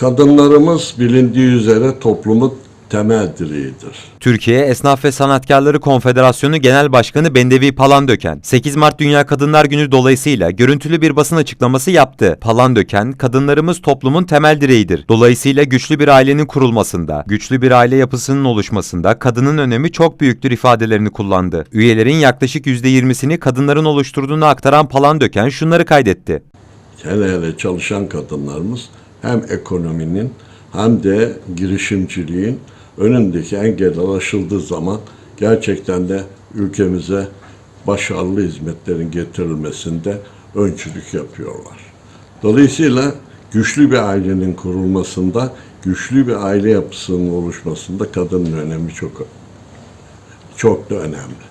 Kadınlarımız bilindiği üzere toplumun temel direğidir. Türkiye Esnaf ve Sanatkarları Konfederasyonu Genel Başkanı Bendevi Palandöken, 8 Mart Dünya Kadınlar Günü dolayısıyla görüntülü bir basın açıklaması yaptı. Palandöken, kadınlarımız toplumun temel direğidir. Dolayısıyla güçlü bir ailenin kurulmasında, güçlü bir aile yapısının oluşmasında kadının önemi çok büyüktür ifadelerini kullandı. Üyelerin yaklaşık %20'sini kadınların oluşturduğunu aktaran Palandöken şunları kaydetti. Hele hele çalışan kadınlarımız hem ekonominin hem de girişimciliğin önündeki engeller aşıldığı zaman gerçekten de ülkemize başarılı hizmetlerin getirilmesinde öncülük yapıyorlar. Dolayısıyla güçlü bir ailenin kurulmasında, güçlü bir aile yapısının oluşmasında kadının önemi çok çok da önemli.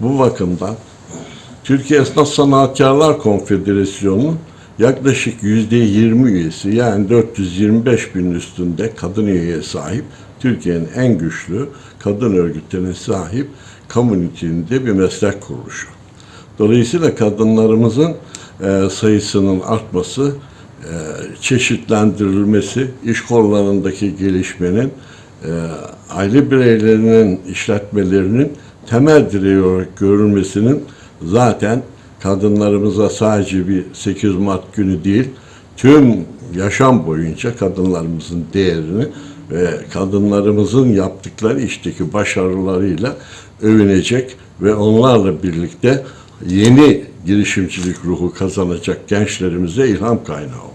Bu bakımdan Türkiye Esnaf Sanatkarlar Konfederasyonu'nun yaklaşık yüzde 20 üyesi yani 425 bin üstünde kadın üyeye sahip Türkiye'nin en güçlü kadın örgütlerine sahip komünitinde bir meslek kuruluşu. Dolayısıyla kadınlarımızın e, sayısının artması, e, çeşitlendirilmesi, iş kollarındaki gelişmenin, e, aile bireylerinin işletmelerinin temel direği olarak görülmesinin zaten kadınlarımıza sadece bir 8 Mart günü değil, tüm yaşam boyunca kadınlarımızın değerini ve kadınlarımızın yaptıkları işteki başarılarıyla övünecek ve onlarla birlikte yeni girişimcilik ruhu kazanacak gençlerimize ilham kaynağı.